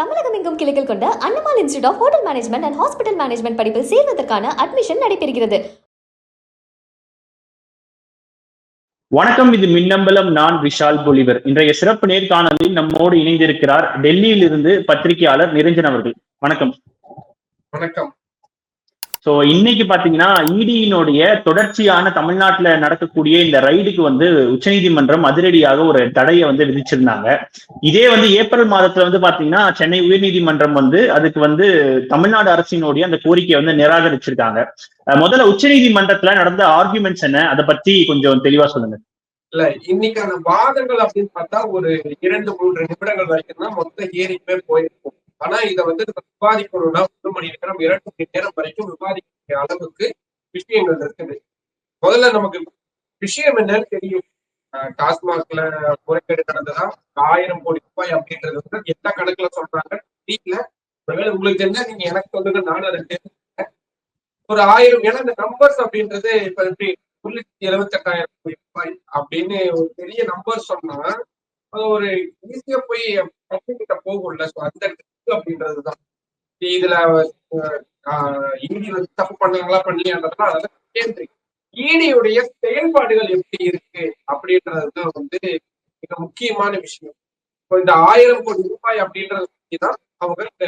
தமிழகம் எங்கும் கிளைகள் கொண்ட Annamal institute of hotel management and hospital management படிப்பில் சேர்வதற்கான அட்மிஷன் நடைபெறுகிறது. வணக்கம் இது மின்னம்பலம். நான் விஷால் பொலிவர். இன்றைய சிறப்பு நேர்காணலில் நம்மோடு இணைந்திருக்கிறார் டெல்லியில் இருந்து பத்திரிகையாளர் நிரஞ்சன் அவர்கள். வணக்கம். வணக்கம். சோ இன்னைக்கு பாத்தீங்கன்னா இடியினுடைய தொடர்ச்சியான தமிழ்நாட்டுல நடக்கக்கூடிய இந்த ரைடுக்கு வந்து உச்சநீதிமன்றம் அதிரடியாக ஒரு தடையை வந்து விதிச்சிருந்தாங்க. இதே வந்து ஏப்ரல் மாதத்துல வந்து பாத்தீங்கன்னா சென்னை உயர்நீதிமன்றம் வந்து அதுக்கு வந்து தமிழ்நாடு அரசினுடைய அந்த கோரிக்கையை வந்து நிராகரிச்சிருக்காங்க. முதல்ல உச்சநீதிமன்றத்துல நடந்த ஆர்குமெண்ட்ஸ் என்ன? அதை பத்தி கொஞ்சம் தெளிவா சொல்லுங்க. இல்ல இன்னைக்கான வாதங்கள் அப்படின்னு பார்த்தா ஒரு இரண்டு மூன்று நிமிடங்கள் வரைக்கும் தான் மொத்த ஹியரிங்மே போயிருக்கும். ஆனா இதை வந்து நம்ம விவாதிக்கணும்னா ஒரு மணி நேரம் இரண்டு மணி நேரம் வரைக்கும் விவாதிக்கக்கூடிய அளவுக்கு விஷயங்கள் இருக்குது. முதல்ல நமக்கு விஷயம் என்னன்னு தெரியும். டாஸ்மாக்ல முறைகேடு நடந்ததா? ஆயிரம் கோடி ரூபாய் அப்படின்றது வந்து எந்த கணக்குல சொல்றாங்க? வீட்டுல ஒருவேளை உங்களுக்கு தெரிஞ்சா நீங்க எனக்கு சொல்லுங்க நானும் அதை தெரிஞ்சுக்கிறேன். ஒரு ஆயிரம் ஏன்னா இந்த நம்பர்ஸ் அப்படின்றது இப்ப எப்படி முன்னூத்தி எழுபத்தி எட்டாயிரம் கோடி ரூபாய் அப்படின்னு ஒரு பெரிய நம்பர் சொன்னா அது ஒரு ஈஸியா போய் பப்ளிக் கிட்ட போகும்ல. ஸோ அந்த இடத்துல அப்படின்றதுதான். இதுல இடி வந்து தப்பு பண்ணாங்களா பண்ணலையான்றதுலாம் அதெல்லாம் கேள்வி. ஈடியுடைய செயல்பாடுகள் எப்படி இருக்கு அப்படின்றதுதான் வந்து மிக முக்கியமான விஷயம். இப்போ இந்த ஆயிரம் கோடி ரூபாய் அப்படின்றத பத்தி தான் அவங்க இந்த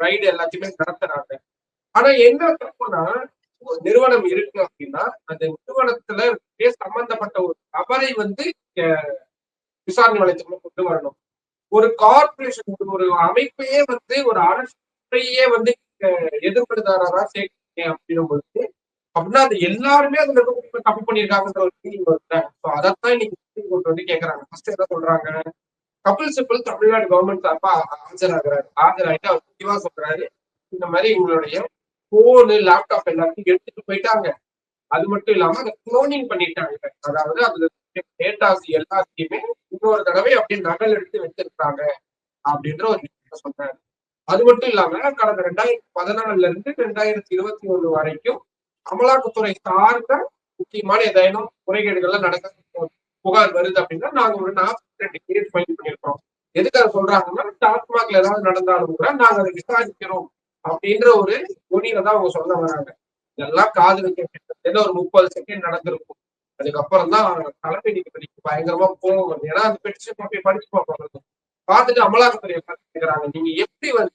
ரைடு எல்லாத்தையுமே நடத்துறாங்க. ஆனா என்ன தப்புனா ஒரு நிறுவனம் இருக்கு அப்படின்னா அந்த நிறுவனத்துல சம்பந்தப்பட்ட ஒரு நபரை வந்து விசாரணை வளையத்துக்குள்ள கொண்டு வரணும். ஒரு கார்பரேஷன் ஒரு அமைப்பையே வந்து ஒரு அரசையே வந்து அஹ், எதிர்ப்படுத்தாரா சேர்க்கீங்க அப்படின்னும் பொழுது அப்படின்னா அது எல்லாருமே அதுல இருக்கக்கூடிய தப்பு பண்ணியிருக்காங்கன்ற ஒரு ஃபீலிங் வருது ஸோ அதைத்தான் இன்னைக்கு கொண்டு வந்து கேட்கறாங்க ஃபர்ஸ்ட் என்ன சொல்றாங்க? கபில் சிபில் தமிழ்நாடு கவர்மெண்ட் சார்பா ஆஜராகிறாரு. ஆஜராயிட்டு அவர் தெளிவா சொல்றாரு. இந்த மாதிரி இவங்களுடைய போனு லேப்டாப் எல்லாத்தையும் எடுத்துட்டு போயிட்டாங்க. அது மட்டும் இல்லாம அதை குளோனிங் பண்ணிட்டாங்க. அதாவது அதுல டேட்டாஸ் எல்லாத்தையுமே இன்னொரு தடவை அப்படியே நகல் எடுத்து வச்சிருக்காங்க அப்படின்ற ஒரு விஷயத்த சொல்றாரு. அது மட்டும் இல்லாம கடந்த ரெண்டாயிரத்தி பதினாலுல இருந்து ரெண்டாயிரத்தி இருபத்தி ஒண்ணு வரைக்கும் அமலாக்கத்துறை சார்ந்த முக்கியமான ஏதேனும் முறைகேடுகள்லாம் நடக்க புகார் வருது அப்படின்னா நாங்க ஒரு நாற்பத்தி ரெண்டு கேஸ் ஃபைல் பண்ணியிருக்கோம். எதுக்காக சொல்றாங்கன்னா டாஸ்மாக்ல ஏதாவது நடந்தாலும் கூட நாங்க அதை விசாரிக்கிறோம் அப்படின்ற ஒரு ஒளியில தான் அவங்க சொல்ல வராங்க. இதெல்லாம் காது வைக்க ஒரு முப்பது செகண்ட் நடந்திருக்கும். அதுக்கப்புறம் தான் தலைமை நீதிபதிக்கு பயங்கரமா கோபம் வருது. ஏன்னா அந்த பெட்டிஷன் போய் படிச்சு பார்ப்பாங்க பார்த்துட்டு அமலாக்கத்துறையை பார்த்துக்கிறாங்க நீங்க எப்படி வந்து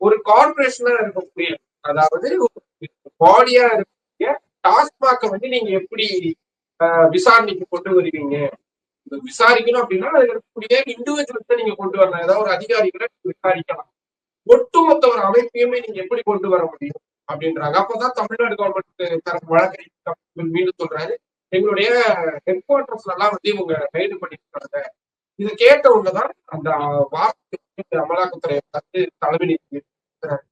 ஒரு கார்பரேஷனா இருக்கக்கூடிய அதாவது பாடியா இருக்கக்கூடிய டாஸ்மாக வந்து நீங்க எப்படி ஆஹ், விசாரணைக்கு கொண்டு வருவீங்க? விசாரிக்கணும் அப்படின்னா அதுல இருக்கக்கூடிய இண்டிவிஜுவல்ஸை நீங்க கொண்டு வரலாம். ஏதாவது ஒரு அதிகாரிகளை விசாரிக்கலாம். ஒட்டுமொத்த ஒரு அமைப்பையுமே நீங்க எப்படி கொண்டு வர முடியும்? அப்படின்றாங்க. அப்பதான் தமிழ்நாடு கவர்மெண்ட் தரப்பு வழக்கறிஞர் மீண்டும் சொல்றாரு. எங்களுடைய ஹெட் குவார்டர்ஸ்ல எல்லாம் வந்து இவங்க கைது பண்ணிருக்காங்க. இது கேட்ட உடனேதான் அந்த வார்த்தை அமலாக்கத்துறை வந்து தலைமை நீதிபதி சொல்றாரு.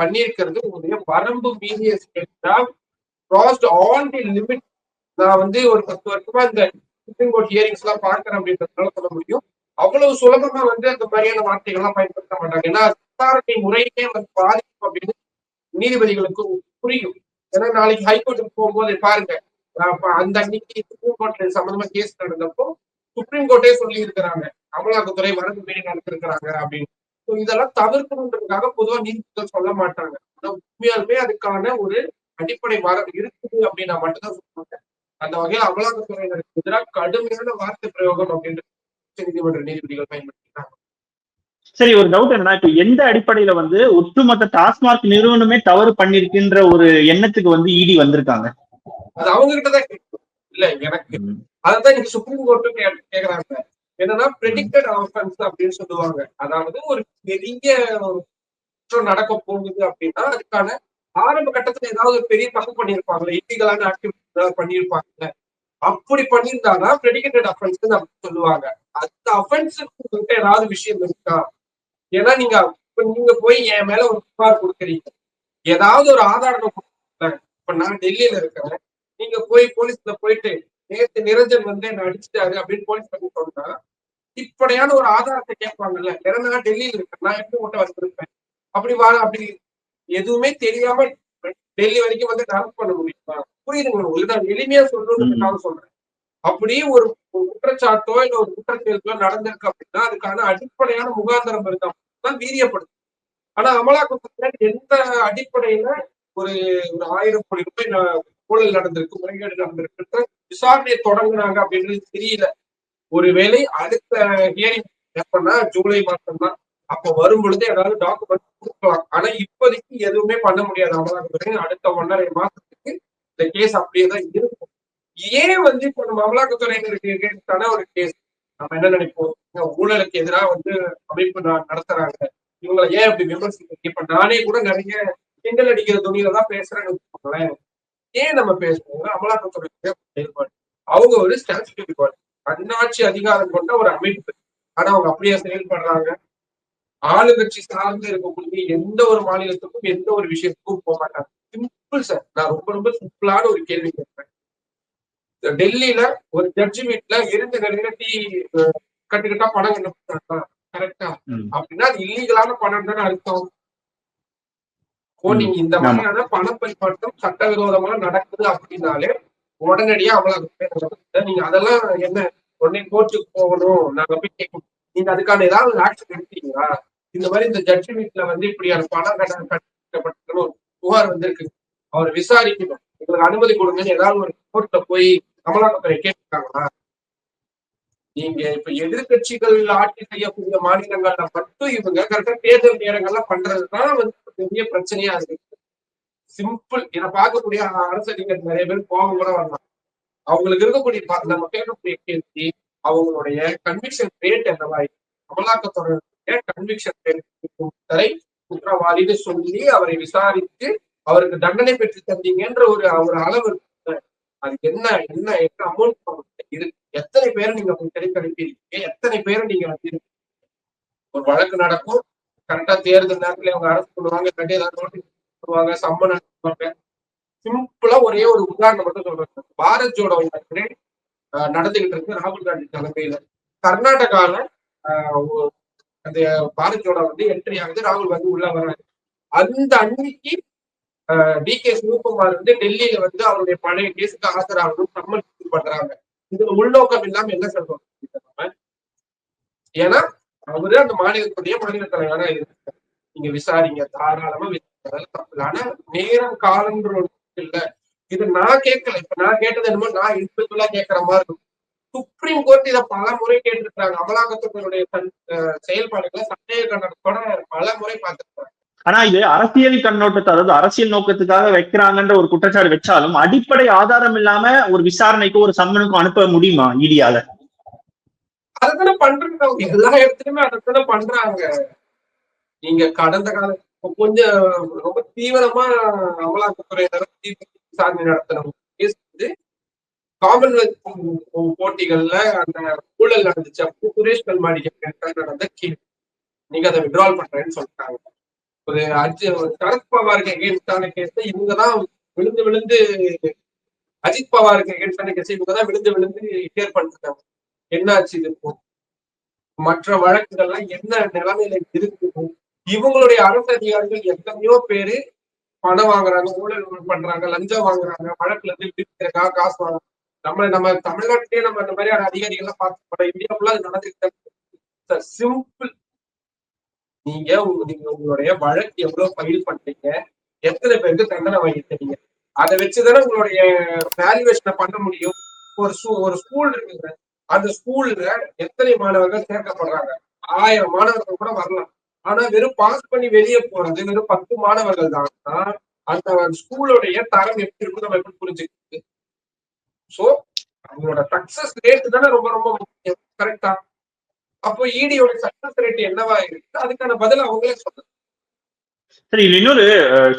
பண்ணியிருக்கிறது உங்களுடைய வரம்பு மீறிய கிராஸ்ட் ஆல் தி லிமிட் நான் வந்து ஒரு பத்து வருஷமா இந்த சுப்ரீம் கோர்ட் ஹியரிங்ஸ் எல்லாம் பாக்குறேன் அப்படின்றதுனால சொல்ல முடியும். அவ்வளவு சுலபமா வந்து அந்த மாதிரியான வார்த்தைகள்லாம் பயன்படுத்த மாட்டாங்க. ஏன்னா விசாரணை முறையே வந்து பாதிக்கும் அப்படின்னு நீதிபதிகளுக்கு புரியும். ஏன்னா நாளைக்கு ஹைகோர்ட்டுக்கு போகும்போது பாருங்க அந்த அன்னைக்கு சுப்ரீம் கோர்ட்ல சம்பந்தமா கேஸ் நடந்தப்போ சுப்ரீம் கோர்ட்டே சொல்லி இருக்கிறாங்க அமலாக்கத்துறை வரது மீறி நடத்திருக்கிறாங்க அப்படின்னு. இதெல்லாம் தவிர்க்கணுன்றதுக்காக பொதுவா நீதிபதிகள் சொல்ல மாட்டாங்க. ஆனா உண்மையாலுமே அதுக்கான ஒரு அடிப்படை வரம்பு இருக்குது அப்படின்னா மட்டும்தான் சொல்லுவாங்க அந்த வகையில் அமலாக்கத்துறையினருக்கு எதிராக கடுமையான வார்த்தை பிரயோகம் அப்படின்றது நீதிமன்ற நீதிபதிகள் பயன்படுத்தினாங்க சரி ஒரு டவுட் என்னன்னா இப்ப எந்த அடிப்படையில வந்து ஒட்டுமொத்த டாஸ்மாக் நிறுவனமே தவறு பண்ணிருக்குன்ற ஒரு எண்ணத்துக்கு வந்து இடி வந்திருக்காங்க? அது அவங்க கிட்டதான் கேட்கணும் இல்ல எனக்கு அதான் இன்னைக்கு சுப்ரீம் கோர்ட்டும் கேக்குறாங்க. என்னன்னா ப்ரெடிக்டட் ஆஃபன்ஸ் அப்படின்னு சொல்லுவாங்க. அதாவது ஒரு பெரிய ஒரு குற்றம் நடக்க போகுது அப்படின்னா அதுக்கான ஆரம்ப கட்டத்துல ஏதாவது ஒரு பெரிய தப்பு பண்ணியிருப்பாங்கல்ல இல்லீகலான ஆக்டிவிட்டி ஏதாவது பண்ணியிருப்பாங்கல்ல அப்படி பண்ணியிருந்தாதான் ப்ரெடிகேட்டட் அஃபென்ஸ் அப்படின்னு சொல்லுவாங்க. அந்த அஃபென்ஸுக்கு ஏதாவது விஷயம் இருக்கா? ஏன்னா நீங்க இப்ப நீங்க போய் என் மேல ஒரு புகார் கொடுக்குறீங்க. ஏதாவது ஒரு ஆதாரம் இப்ப நான் டெல்லியில இருக்கிறேன். போய் போலீஸ்ல போயிட்டு நேத்து நிரஞ்சன் வந்து என்ன அடிச்சிட்டாரு அப்படின்னு போலீஸ் பண்ணி சொன்னா இப்படியான ஒரு ஆதாரத்தை கேட்பாங்கல்ல நான் டெல்லியில இருக்கேன் நான் எப்படி உங்கள்கிட்ட வந்திருப்பேன்? அப்படி வா அப்படி எதுவுமே தெரியாம டெல்லி வரைக்கும் வந்து டெவலப் பண்ண முடியுமா? புரியுதுங்க உங்களுக்கு நான் எளிமையா சொல்லணுன்றதுக்காக சொல்றேன். அப்படி ஒரு குற்றச்சாட்டோ இல்ல ஒரு குற்றச்செயல்களோ நடந்திருக்கு அப்படின்னா அதுக்கான அடிப்படையான முகாந்திரம் இருந்தா தான் வீரியப்படுது. ஆனா அமலாக்கத்துறை எந்த அடிப்படையில ஒரு ஒரு ஆயிரம் கோடி ரூபாய் ஊழல் நடந்திருக்கு முறைகேடு நடந்திருக்கு விசாரணையை தொடங்குனாங்க அப்படின்றது தெரியல. ஒருவேளை அடுத்த ஹியரிங் எப்பன்னா ஜூலை மாசம் தான் அப்ப வரும் பொழுது ஏதாவது டாக்குமெண்ட் கொடுக்கலாம். ஆனா இப்போதைக்கு எதுவுமே பண்ண முடியாது. அமலாக்கத்துறை அடுத்த ஒன்றரை மாசத்துக்கு இந்த கேஸ் அப்படியே தான் இருக்கும். ஏன் வந்து இப்போ நம்ம அமலாக்கத்துறையினருக்கு ஒரு கேஸ் நம்ம என்ன நினைப்போம்? ஊழலுக்கு எதிராக வந்து அமைப்பு நடத்துறாங்க. இவங்களை ஏன் அப்படி விமர்சிக்க இப்ப நானே கூட நிறைய கிண்டல் அடிக்கிற துணியில தான் பேசுறேன்னு வச்சுக்கோங்களேன். ஏன் நம்ம பேசுவோம் அமலாக்கத்துறை செயல்பாடு. அவங்க ஒரு ஸ்டாச்சுட்டரி பாடி தன்னாட்சி அதிகாரம் கொண்ட ஒரு அமைப்பு. ஆனா அவங்க அப்படியே செயல்படுறாங்க. ஆளுங்கட்சி சார்ந்து இருக்கக்கூடிய எந்த ஒரு மாநிலத்துக்கும் எந்த ஒரு விஷயத்துக்கும் போக மாட்டாங்க. சிம்பிள் சார் நான் ரொம்ப ரொம்ப சிம்பிளான ஒரு கேள்வி கேட்கிறேன். டெல்லியில ஒரு ஜட்ஜி வீட்ல இருந்த அஹ், கட்டுக்கிட்டா பணம் கண்டுபிடிச்சாங்க கரெக்டா. அப்படின்னா அது இல்லீகலான பணம் தானே அர்த்தம். ஓ நீங்க இந்த. மாதிரியான பண பரிமாற்றம் சட்டவிரோதமா நடக்குது அப்படின்னாலே உடனடியா அவ்வளவு நீங்க அதெல்லாம் என்ன உடனே கோர்ட்டுக்கு போகணும் நாங்க போய் கேட்கணும். நீங்க அதுக்கான ஏதாவது ஆக்ஷன் எடுத்தீங்களா? இந்த மாதிரி இந்த ஜட்ஜி வீட்ல வந்து இப்படியான பணம் கடன் கட்டப்பட்டு ஒரு புகார் வந்திருக்கு. அவர் விசாரிக்கணும். எங்களுக்கு அனுமதி கொடுங்கன்னு ஏதாவது ஒரு கோர்ட்ல போய் அமலாக்கத்துறை கேட்டிருக்காங்களா? நீங்க இப்ப எதிர்க்கட்சிகள் ஆட்சி செய்யக்கூடிய மாநிலங்கள்ல மட்டும் இவங்க கரெக்டா தேர்தல் நேரங்கள்ல பண்றதுதான் வந்து பெரிய பிரச்சனையா இருக்கு. சிம்பிள் இதை பார்க்கக்கூடிய அரசியல் நிறைய பேர் கோபம் கூட வரலாம். அவங்களுக்கு இருக்கக்கூடிய நம்ம கேட்கக்கூடிய கேள்வி அவங்களுடைய கன்விக்ஷன் ரேட் என்னவா அமலாக்கத்துறையுடைய கன்விக்ஷன் ரேட் வரை குற்றவாளின்னு சொல்லி அவரை விசாரித்து அவருக்கு தண்டனை பெற்று தந்தீங்கன்ற ஒரு ஒரு அளவு அது என்ன என்ன என்ன அமௌண்ட் இது எத்தனை பேரை நீங்க அப்படி கிடைக்க அனுப்பியிருக்கீங்க எத்தனை பேரை நீங்க வந்து ஒரு வழக்கு நடக்கும்? கரெக்டா தேர்தல் நேரத்துல இவங்க அரசு பண்ணுவாங்க இல்லாட்டி ஏதாவது நோட்டீஸ் பண்ணுவாங்க சம்மன் அனுப்புவாங்க. சிம்பிளா ஒரே ஒரு உதாரணம் மட்டும் சொல்றேன். பாரத் ஜோடோ யாத்திரை நடந்துகிட்டு இருக்கு ராகுல் காந்தி தலைமையில. கர்நாடகால ஆஹ் அந்த பாரத் ஜோடோ வந்து என்ட்ரி ஆகுது ராகுல் காந்தி உள்ள வர்றாரு. அந்த அன்னைக்கு டி கே சிவகுமார் வந்து டெல்லியில வந்து அவருடைய பழைய கேஸுக்கு ஆஜராகணும் சம்மன் பண்றாங்க. இதுல உள்நோக்கம் இல்லாம என்ன சொல்றோம்? ஏன்னா அவரு அந்த மாநிலத்துடைய மாநில தலைவரா இருக்கு நீங்க விசாரிங்க தாராளமா விசாரிங்க. தப்பு ஆனா நேரம் காலன்ற ஒரு இல்ல. இது நான் கேட்கல. இப்ப நான் கேட்டது என்னமோ நான் இண்டிவிஜுவலா கேட்கற மாதிரி இருக்கும். சுப்ரீம் கோர்ட் இதை பல முறை கேட்டிருக்காங்க அமலாக்கத்துறையுடைய செயல்பாடுகளை சந்தேக கண்டனத்தோட பல முறை பார்த்திருக்காங்க ஆனா இது அரசியல் கண்ணோட்டத்தை அதாவது அரசியல் நோக்கத்துக்காக வைக்கிறாங்கன்ற ஒரு குற்றச்சாட்டு வச்சாலும் அடிப்படை ஆதாரம் இல்லாம ஒரு விசாரணைக்கு ஒரு சம்மனுக்கும் அனுப்ப முடியுமா இடியால? அதுதானே பண்றாங்க. அவங்க எல்லா இடத்துலயுமே அதைத்தானே பண்றாங்க. நீங்க கடந்த கால கொஞ்சம் ரொம்ப தீவிரமா அமலாக்கத்துறையினர் விசாரணை நடத்தின கேஸ் வந்து காமன்வெல்த் போட்டிகள்ல அந்த ஊழல் நடந்துச்சு. அப்போ சுரேஷ் கல்மாடிக்கு நடந்த கேஸ் நீங்க அதை விட்ரால் பண்றேன்னு சொல்லிட்டாங்க. ஒரு அஜி ஒரு சரத் பவாருக்கு எகேன்ஸ்டான கேஸ் இவங்க தான் விழுந்து விழுந்து அஜித் பவாருக்கு எகேன்ஸ்டான கேஸ் இவங்க தான் விழுந்து விழுந்து கிளியர் பண்ணிருக்காங்க என்னாச்சு இது? மற்ற வழக்குகள்லாம் என்ன நிலைமையில இருக்குது? இவங்களுடைய அரசு அதிகாரிகள் எத்தனையோ பேரு பணம் வாங்குறாங்க ஊழல் பண்றாங்க லஞ்சம் வாங்குறாங்க வழக்குல இருந்து காசு வாங்குறாங்க நம்ம நம்ம தமிழ்நாட்டிலேயே நம்ம இந்த மாதிரியான அதிகாரிகள்லாம் பார்த்து இந்தியா ஃபுல்லா அது சிம்பிள் நீங்க நீங்க உங்களுடைய வழக்கு எவ்வளவு ஃபைல் பண்றீங்க? எத்தனை பேருக்கு தண்டனை வாங்கிட்டீங்க அதை வச்சுதானே உங்களுடைய வேல்யூவேஷனை பண்ண முடியும். ஒரு ஒரு ஸ்கூல் இருக்குங்க. அந்த ஸ்கூல்ல எத்தனை மாணவர்கள் சேர்க்கப்படுறாங்க? ஆயிரம் மாணவர்கள் கூட வரலாம். ஆனா வெறும் பாஸ் பண்ணி வெளியே போறது வெறும் பத்து மாணவர்கள் தான். அந்த ஸ்கூலுடைய தரம் எப்படி இருக்கும் நம்ம எப்படி புரிஞ்சுக்கிறது? சோ அவங்களோட சக்சஸ் ரேட் தானே ரொம்ப ரொம்ப முக்கியம். கரெக்டா அப்போ இடியோட சக்சஸ் ரேட் என்னவா இருக்கு அதுக்கான பதில் அவங்களே சொல்லுங்க. சரி இன்னொரு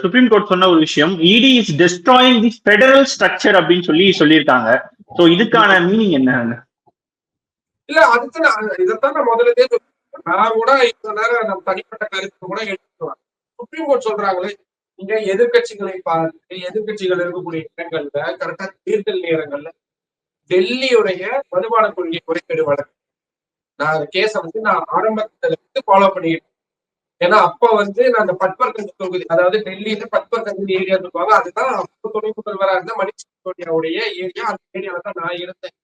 சுப்ரீம் கோர்ட் சொன்ன ஒரு விஷயம். ED is destroying the federal structure அப்படின்னு சொல்லி சொல்லியிருக்காங்க. ஸோ இதுக்கான மீனிங் என்ன இல்ல அதுக்கு நான் இதைத்தான் நான் முதல்ல நான் கூட இவ்வளவு நேரம் நம்ம தனிப்பட்ட கருத்து கூட எடுத்துக்கலாம் சுப்ரீம் கோர்ட் சொல்றாங்களே நீங்க எதிர்கட்சிகளை பார்த்து எதிர்கட்சிகள் இருக்கக்கூடிய இடங்கள்ல கரெக்டா தேர்தல் நேரங்கள்ல டெல்லியுடைய மதுபான கொள்கை குறைக்கேடு வழக்கு. நான் அந்த கேஸ வந்து நான் ஆரம்பத்துல இருந்து ஃபாலோ பண்ணிக்கிட்டேன். ஏன்னா அப்ப வந்து நான் அந்த பட்பர்கஞ்ச் தொகுதி அதாவது டெல்லியில பட்பர்கஞ்ச் ஏரியா சொல்லுவாங்க அதுதான் அப்ப துணை முதல்வரா இருந்த மணிஷ் சிசோடியாவுடைய ஏரியா அந்த ஏரியால தான் நான் இருந்தேன்.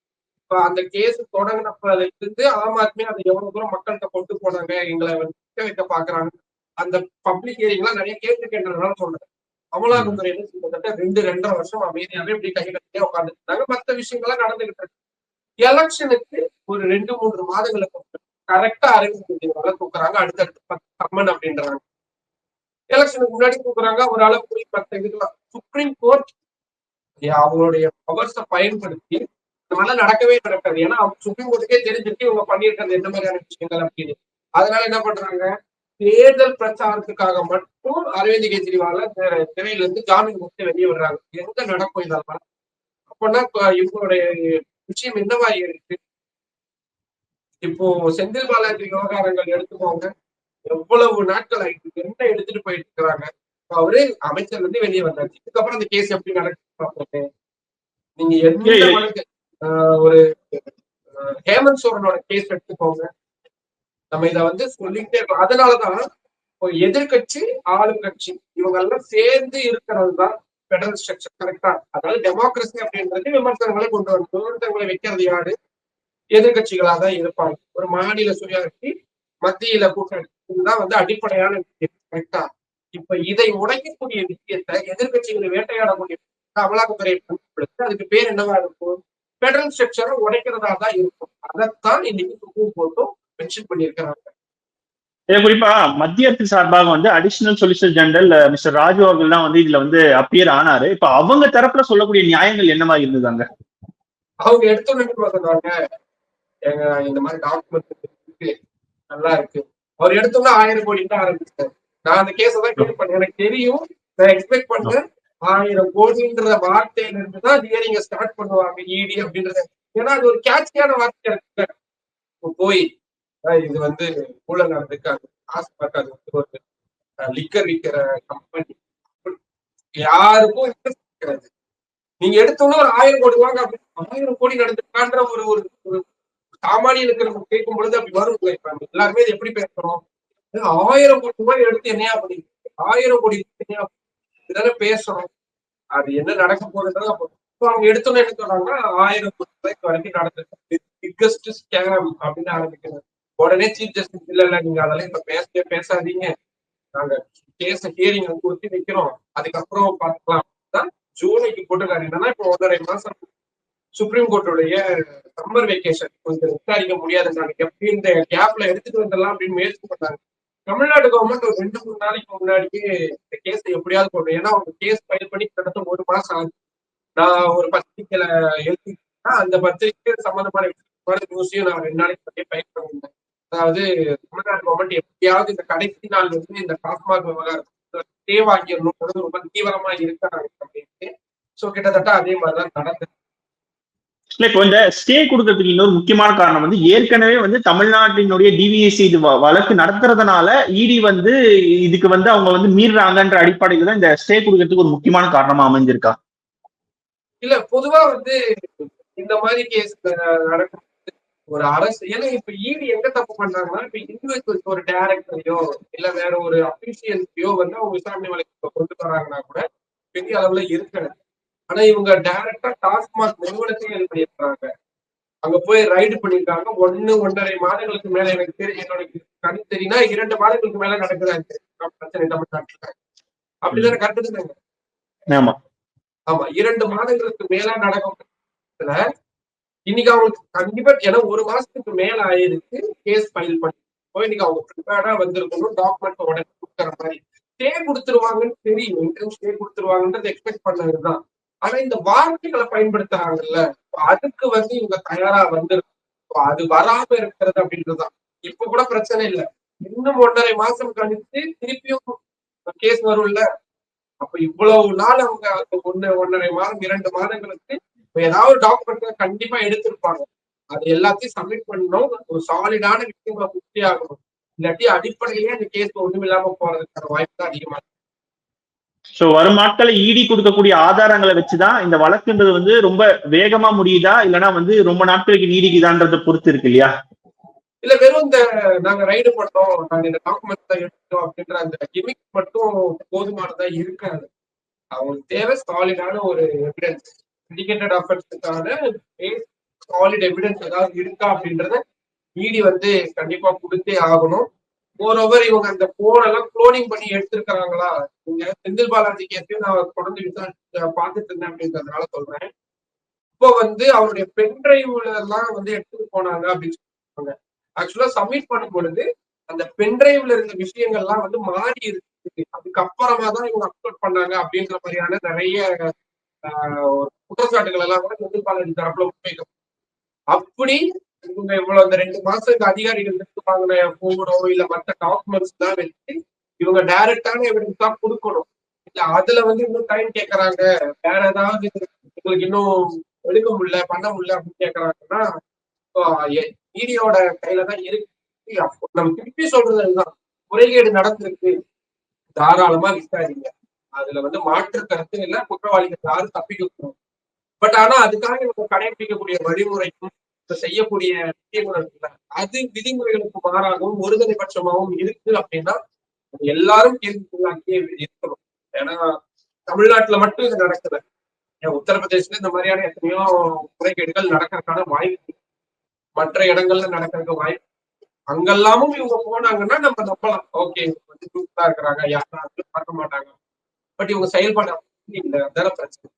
இப்ப அந்த கேஸ் தொடங்கினப்பல இருந்து ஆம் ஆத்மி அதை எவ்வளவு தூரம் மக்கள்கிட்ட கொண்டு போனாங்க எங்களை சிக்க வைக்க பாக்குறாங்க. அந்த பப்ளிக் ஹியரிங்லாம் நிறைய கேட்டுருக்கேன்றதுனால சொல்றேன் அமலாக்கத்துறை வந்து கிட்டத்தட்ட ரெண்டு ரெண்டரை வருஷம் அமைதியாவே இப்படி கை கட்டியே உட்காந்துட்டு இருந்தாங்க. மத்த விஷயங்கள்லாம் நடந்துகிட்டு இருக்கு. எலெக்ஷனுக்கு ஒரு ரெண்டு மூன்று மாதங்களுக்கு கரெக்டா அரவிந்த் கெஜ்ரிவால தூக்குறாங்க. அடுத்தடுத்து சம்மன் அப்படின்றாங்க. எலெக்ஷனுக்கு முன்னாடி தூக்குறாங்க. ஒரு அளவு போய் பத்து இதுல சுப்ரீம் கோர்ட் அவங்களுடைய பவர்ஸை பயன்படுத்தி மாதிரிலாம் நடக்கவே நடக்காது. ஏன்னா சுப்ரீம் கோர்ட்டுக்கே தெரிஞ்சிருக்கு இவங்க பண்ணியிருக்கிறது என்ன மாதிரியான விஷயங்கள் அப்படின்னு. அதனால என்ன பண்றாங்க? தேர்தல் பிரச்சாரத்துக்காக மட்டும் அரவிந்த் கெஜ்ரிவால திரையில இருந்து ஜாமீன் கொடுத்து வெளியே விடுறாங்க எங்க நடக்கும் இதெல்லாம்? அப்பன்னா இவங்களுடைய விஷயம் என்னவா இருக்கு? இப்போ செந்தில் பாலாஜி விவகாரங்கள் எடுத்துக்கோங்க. எவ்வளவு நாட்கள் ஆயிட்டு என்ன எடுத்துட்டு போயிட்டு இருக்கிறாங்க? அவரு அமைச்சர்ல இருந்து வெளியே வந்தாச்சு. இதுக்கப்புறம் அந்த கேஸ் எப்படி நடக்குது நீங்க எந்த ஒரு ஹேமந்த் சோரனோட கேஸ் எடுத்துக்கோங்க. நம்ம இத வந்து சொல்லிக்கிட்டே இருக்கோம். அதனாலதான் இப்போ ஆளும் கட்சி இவங்க எல்லாம் சேர்ந்து இருக்கிறது தான் பெடரல் ஸ்ட்ரக்சர் கரெக்டா அதாவது டெமோக்ரஸி அப்படின்றது விமர்சனங்களை கொண்டு வந்து விமர்சனங்களை வைக்கிறது யாரு? எதிர்கட்சிகளாக தான் இருப்பாங்க. ஒரு மாநில சுயாட்சி மத்தியில கூட்டணி. இதுதான் வந்து அடிப்படையான விஷயம். கரெக்டா இப்ப இதை உடைக்கக்கூடிய விஷயத்தை எதிர்கட்சிகளை வேட்டையாடக்கூடிய விஷயத்தை அமலாக்கத்துறை பயன்படுத்தி அதுக்கு பேர் என்னவா இருக்கும்? பெடரல் ஸ்ட்ரக்சரை உடைக்கிறதா தான் இருக்கும். அதைத்தான் இன்னைக்கு சுப்ரீம் கோர்ட்டும் மென்ஷன் பண்ணியிருக்கிறாங்க. இது குறிப்பா மத்திய அரசு சார்பாக வந்து additional solicitor general mister Raju அவர்கள் தான் வந்து இதுல வந்து அப்பியர் ஆனாரு. இப்ப அவங்க தரப்புல சொல்லக்கூடிய நியாயங்கள் என்ன மாதிரி இருந்ததாங்க அவங்க எடுத்தோன்னு சொன்னாங்க எங்க இந்த மாதிரி டாக்குமெண்ட் இருக்கு. நல்லா இருக்கு. அவர் எடுத்தோம்னா ஆயிரம் கோடி தான் ஆரம்பிச்சாரு. நான் அந்த கேஸை தான் கேள்வி பண்ணேன். எனக்கு தெரியும். நான் எக்ஸ்பெக்ட் பண்ணேன் ஆயிரம் கோடின்ற வார்த்தையில இருந்து தான் ஹியரிங்க ஸ்டார்ட் பண்ணுவாங்க இடி அப்படின்றத. ஏன்னா அது ஒரு கேட்சியான வார்த்தை இருக்கு. போய் இது வந்து ஊழல் நடந்திருக்காது காசு அது வந்து ஒரு லிக்கர் விற்கிற கம்பெனி யாருக்கும் இன்ட்ரெஸ்ட் இருக்கிறது நீங்க எடுத்தோம்னா ஒரு ஆயிரம் கோடி வாங்க அப்படின்னு ஆயிரம் கோடி நடந்திருக்கான்ற ஒரு ஒரு ஒரு சாமானியனுக்கு நம்ம கேட்கும் பொழுது அப்படி வரும். இப்ப எல்லாருமே இது எப்படி பேசுறோம்? ஆயிரம் கோடி ரூபாய் எடுத்து என்னையா பண்ணி ஆயிரம் கோடி என்னையா இதெல்லாம் பேசுறோம். அது என்ன நடக்க போகுதுன்றது அப்போ இப்போ அவங்க எடுத்தோன்னே என்ன சொன்னாங்கன்னா ஆயிரம் கோடி ரூபாய்க்கு வரைக்கும் நடந்திருக்கு. பிக்கஸ்ட் ஸ்கேம் அப்படின்னு ஆரம்பிக்கிறாங்க உடனே சீஃப் ஜஸ்டிஸ் இல்ல இல்ல நீங்க அதெல்லாம் இப்ப பேசவே பேசாதீங்க. நாங்க கேஸ் ஹியரிங் கொடுத்து வைக்கிறோம் அதுக்கப்புறம் பார்க்கலாம். தான் ஜூலைக்கு போட்டுக்காரு என்னன்னா இப்போ ஒன்றரை மாசம் சுப்ரீம் கோர்ட்டுடைய சம்மர் வெக்கேஷன் கொஞ்சம் விசாரிக்க முடியாதுன்றாங்க. எப்படி இந்த கேப்ல எடுத்துட்டு வந்துடலாம் அப்படின்னு முயற்சி பண்ணாங்க. தமிழ்நாடு கவர்மெண்ட் ஒரு ரெண்டு மூணு நாளைக்கு முன்னாடியே இந்த கேஸ் எப்படியாவது போடணும் ஏன்னா அவங்க கேஸ் ஃபைல் பண்ணி கிட்டத்தட்ட ஒரு மாசம் ஆகுது. நான் ஒரு பத்திரிக்கையில எழுதினா அந்த பத்திரிக்கை சம்பந்தமான நியூஸையும் நான் ரெண்டு நாளைக்கு முன்னாடியே ஃபைல் பண்ணியிருந்தேன் அதாவது தமிழ்நாடு கவர்மெண்ட் எப்படியாவது இந்த கடைசி நாள் வந்து இந்த டாஸ்மாக் விவகாரம் ஸ்டே ரொம்ப தீவிரமா இருக்காங்க அப்படின்ட்டு ஸோ கிட்டத்தட்ட அதே மாதிரிதான் நடந்தது இல்ல இப்போ இந்த ஸ்டே கொடுக்கறதுக்கு இன்னொரு முக்கியமான காரணம் வந்து ஏற்கனவே வந்து தமிழ்நாட்டினுடைய டிவிஎஸ்சி இது வழக்கு நடத்துறதுனால இடி வந்து இதுக்கு வந்து அவங்க வந்து மீறுறாங்கன்ற அடிப்படையில தான் இந்த ஸ்டே கொடுக்கறதுக்கு ஒரு முக்கியமான காரணமா அமைஞ்சிருக்கா? இல்ல பொதுவா வந்து இந்த மாதிரி கேஸ் நடக்கும் ஒரு அரசு ஏன்னா இப்ப ஈடி எங்க தப்பு பண்றாங்கன்னா இப்ப இண்டிவிஜுவல்ஸ் ஒரு டைரக்டரையோ இல்ல வேற ஒரு அபிஷியல்ஸையோ வந்து அவங்க விசாரணை வழக்கு கொண்டு வராங்கன்னா கூட பெரிய அளவுல இருக்கிறது ஆனா இவங்க டைரக்டா டாஸ்மாக் நிறுவனத்தையும் இது பண்ணியிருக்காங்க அங்க போய் ரைடு பண்ணிருக்காங்க ஒண்ணு ஒன்றரை மாதங்களுக்கு மேல எனக்கு தெரியும். என்னோட கண் தெரியும்னா இரண்டு மாதங்களுக்கு மேல நடக்குது பிரச்சனை தமிழ்நாட்டுல அப்படிதானே கரெக்டு தானே? ஆமா. ஆமா. இரண்டு மாதங்களுக்கு மேல நடக்கும் இன்னைக்கு அவங்களுக்கு கண்டிப்பா ஏன்னா ஒரு மாசத்துக்கு மேல ஆயிருக்கு. கேஸ் ஃபைல் பண்ணி. இப்போ இன்னைக்கு அவங்க ப்ரிப்பேர்டா வந்திருக்கணும். டாக்குமெண்ட் உடனே கொடுக்குற மாதிரி. ஸ்டே கொடுத்துருவாங்கன்னு தெரியும். ஸ்டே கொடுத்துருவாங்கன்றது எக்ஸ்பெக்ட் பண்ணதுதான். ஆனா இந்த வார்த்தைகளை பயன்படுத்துறாங்கல்ல அதுக்கு வந்து இவங்க தயாரா வந்திருக்கு அது வராம இருக்கிறது அப்படின்றதுதான். இப்ப கூட பிரச்சனை இல்லை. இன்னும் ஒன்றரை மாசம் கழிச்சு திருப்பியும் கேஸ் வரும்ல? அப்ப இவ்வளவு நாள் அவங்க அந்த ஒண்ணு ஒன்றரை மாதம் இரண்டு மாதங்களுக்கு இப்ப ஏதாவது டாக்குமெண்ட் கண்டிப்பா எடுத்திருப்பாங்க. அது எல்லாத்தையும் சப்மிட் பண்ணணும். ஒரு சாலிடான விஷயங்களை புத்தி ஆகணும். இல்லாட்டி அடிப்படையிலேயே அந்த கேஸ் ஒண்ணும் இல்லாம போறதுக்கான வாய்ப்பு தான் அதிகமா இருக்கு. சோ வரும் நாட்களை ஈடி கொடுக்கக்கூடிய ஆதாரங்களை வச்சுதான் இந்த வழக்குன்றது வந்து ரொம்ப வேகமா முடியுதா? இல்லைன்னா வந்து ரொம்ப நாட்களுக்கு நீடிக்குதான்றதை பொறுத்து இருக்கு இல்லையா? இல்ல வெறும் இந்த நாங்க ரைடு பண்ணோம். நாங்க இந்த டாக்குமெண்ட் தான் எடுத்தோம் அப்படின்ற அந்த கிமிக் மட்டும் போதுமானதா இருக்காது. அவங்களுக்கு தேவை சாலிடான ஒரு எவிடன்ஸ் இண்டிகேட்டட் அஃபென்ஸுக்கான சாலிட் எவிடன்ஸ் ஏதாவது இருக்கா அப்படின்றத இடி வந்து கண்டிப்பா கொடுத்தே ஆகணும். மோரோவர் இவங்க அந்த போன் எல்லாம் குளோனிங் பண்ணி எடுத்திருக்கிறாங்களா? இவங்க செந்தில் பாலாஜி கேஸையும் நான் தொடர்ந்து விசாரிச்சு பார்த்துட்டு இருந்தேன் அப்படின்றதுனால சொல்றேன். இப்போ வந்து அவருடைய பென்ட்ரைவ்ல எல்லாம் வந்து எடுத்துட்டு போனாங்க அப்படின்னு சொல்றாங்க. ஆக்சுவலா சப்மிட் பண்ணும் பொழுது அந்த பென்ட்ரைவ்ல இருந்த விஷயங்கள்லாம் வந்து மாறி இருக்கு. அதுக்கப்புறமா தான் இவங்க அப்லோட் பண்ணாங்க அப்படின்ற மாதிரியான நிறைய குற்றச்சாட்டுகள் எல்லாம் கூட செந்தில் பாலாஜி தரப்புல முன்வைக்கப்படும் அப்படி இவங்க இவ்வளவு அந்த ரெண்டு மாசம் இந்த அதிகாரிகள் எடுத்து வாங்கின போகணும் இல்ல மற்ற டாக்குமெண்ட்ஸ் தான் வச்சு இவங்க டைரக்டான எவிடன்ஸ் தான் கொடுக்கணும். இல்ல அதுல வந்து இன்னும் டைம் கேக்குறாங்க. வேற ஏதாவது உங்களுக்கு இன்னும் எடுக்க முடியல பண்ண முடியல அப்படின்னு கேக்குறாங்கன்னா ஈடியோட கையில தான் இருக்கு. நம்ம திருப்பி சொல்றது அதுதான். முறைகேடு நடந்திருக்கு. தாராளமா விசாரிங்க. அதுல வந்து மாற்று கருத்து இல்ல குற்றவாளிகள் யாரும் தப்பிக்க பட் ஆனா அதுக்காக இவங்க கடைபிடிக்கக்கூடிய வழிமுறைக்கும் செய்யக்கூடிய விதிமுறைகள் அது விதிமுறைகளுக்கு மாறாகவும் ஒருதலை பட்சமாகவும் இருக்கு அப்படின்னா அது எல்லாரும் கேள்விக்குள்ளாக்கியே இருக்கணும். ஏன்னா தமிழ்நாட்டுல மட்டும் இது நடக்குது ஏன் உத்தரப்பிரதேசத்துல இந்த மாதிரியான எத்தனையோ முறைகேடுகள் நடக்கிறதுக்கான வாய்ப்பு மற்ற இடங்கள்ல நடக்கிறதுக்கு வாய்ப்பு அங்கெல்லாமும் இவங்க போனாங்கன்னா நம்ம நம்பலாம். ஓகே வந்து தூக்கா இருக்கிறாங்க யாரும் பார்க்க மாட்டாங்க. பட் இவங்க செயல்பாடு இல்லை. அதெல்லாம் பிரச்சனை.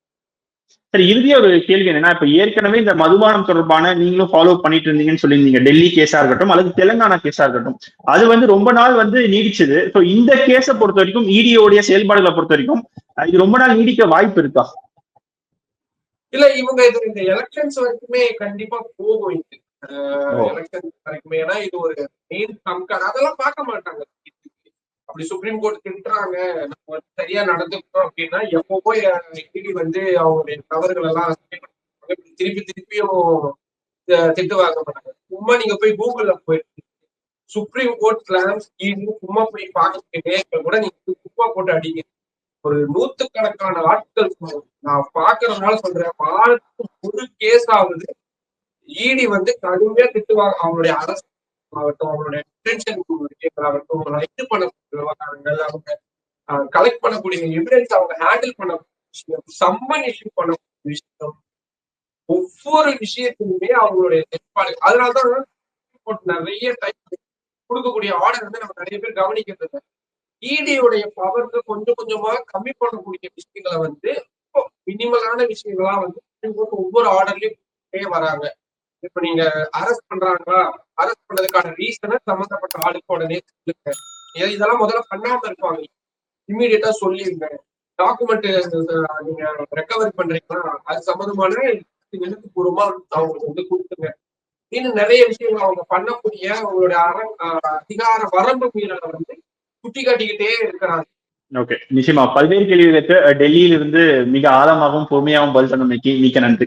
சரி இறுதியா ஒரு கேள்வி என்னன்னா இப்ப ஏற்கனவே இந்த மதுபானம் தொடர்பான நீங்களும் ஃபாலோ பண்ணிட்டு இருந்தீங்கன்னு சொல்லியிருந்தீங்க. டெல்லி கேஸா இருக்கட்டும் அல்லது தெலுங்கானா கேஸா இருக்கட்டும். அது வந்து ரொம்ப நாள் வந்து நீடிச்சது. ஸோ இந்த கேஸை பொறுத்த வரைக்கும் இடியோடைய செயல்பாடுகளை பொறுத்த வரைக்கும் இது ரொம்ப நாள் நீடிக்க வாய்ப்பு இருக்கா? இல்ல இவங்க இது இந்த எலெக்ஷன்ஸ் வரைக்குமே கண்டிப்பா போகும் இது. எலெக்ஷன்ஸ் வரைக்குமே. ஏன்னா இது ஒரு மெயின் கம்கார் அதெல்லாம் பார்க்க மாட்டாங்க. அப்படி சுப்ரீம் கோர்ட் திட்டுறாங்க. நம்ம வந்து சரியா நடந்துக்கிட்டோம் அப்படின்னா எப்போ போய் இடி வந்து அவங்களுடைய தவறுகள் எல்லாம் இப்படி திருப்பி திருப்பியும் திட்டுவாங்க மாட்டாங்க. சும்மா நீங்க போய் கூகுள்ல போயிட்டு சுப்ரீம் கோர்ட் கிளாம்ஸ் சும்மா போய் பார்த்துக்கிட்டே கூட நீங்க சும்மா போட்டு அடிங்க. ஒரு நூத்துக்கணக்கான ஆட்கள் நான் பாக்குறதுனால சொல்றேன். வாழ்க்கை ஒரு கேஸ் ஆகுது. ஈடி வந்து கடுமையா திட்டுவாங்க. அவங்களுடைய அரசு ஆகட்டும் அவங்களுடைய டிடென்ஷன் ஆகட்டும் ரைட்டு பண்ணக்கூடிய விவகாரங்கள் அவங்க கலெக்ட் பண்ணக்கூடிய எவிடன்ஸ் அவங்க ஹேண்டில் பண்ண விஷயம் சம்மன் இஷ்யூ பண்ணக்கூடிய விஷயம் ஒவ்வொரு விஷயத்திலுமே அவங்களுடைய செயல்பாடு அதனாலதான் நிறைய டைம் கொடுக்கக்கூடிய ஆர்டர் வந்து நம்ம நிறைய பேர் கவனிக்கிறது இல்லை. இடியுடைய பவர்க்கு கொஞ்சம் கொஞ்சமா கம்மி பண்ணக்கூடிய விஷயங்களை வந்து மினிமலான விஷயங்களா வந்து ஒவ்வொரு ஆர்டர்லயும் வராங்க. இப்ப நீங்க அரெஸ்ட் பண்றாங்களா? அரெஸ்ட் பண்ணதுக்கான ரீசனை சம்பந்தப்பட்ட ஆளுக்கு உடனே சொல்லுங்க. இதெல்லாம் முதல்ல பண்ணாம இருப்பாங்க. இம்மீடியட்டா சொல்லிருங்க. டாக்குமெண்ட் நீங்க ரெக்கவர் பண்றீங்களா? அது சம்பந்தமான எழுத்துப்பூர்வமா அவங்களுக்கு வந்து கொடுத்துங்க இன்னும் நிறைய விஷயங்கள் அவங்க பண்ணக்கூடிய அவங்களுடைய அர அதிகார வரம்பு மீறலை வந்து சுட்டி காட்டிக்கிட்டே இருக்கிறாங்க. ஓகே நிச்சயமா. பல்வேறு கேள்விகளுக்கு டெல்லியிலிருந்து மிக ஆழமாகவும் பொறுமையாகவும் பதில் சொன்னமைக்கு மிக்க நன்றி.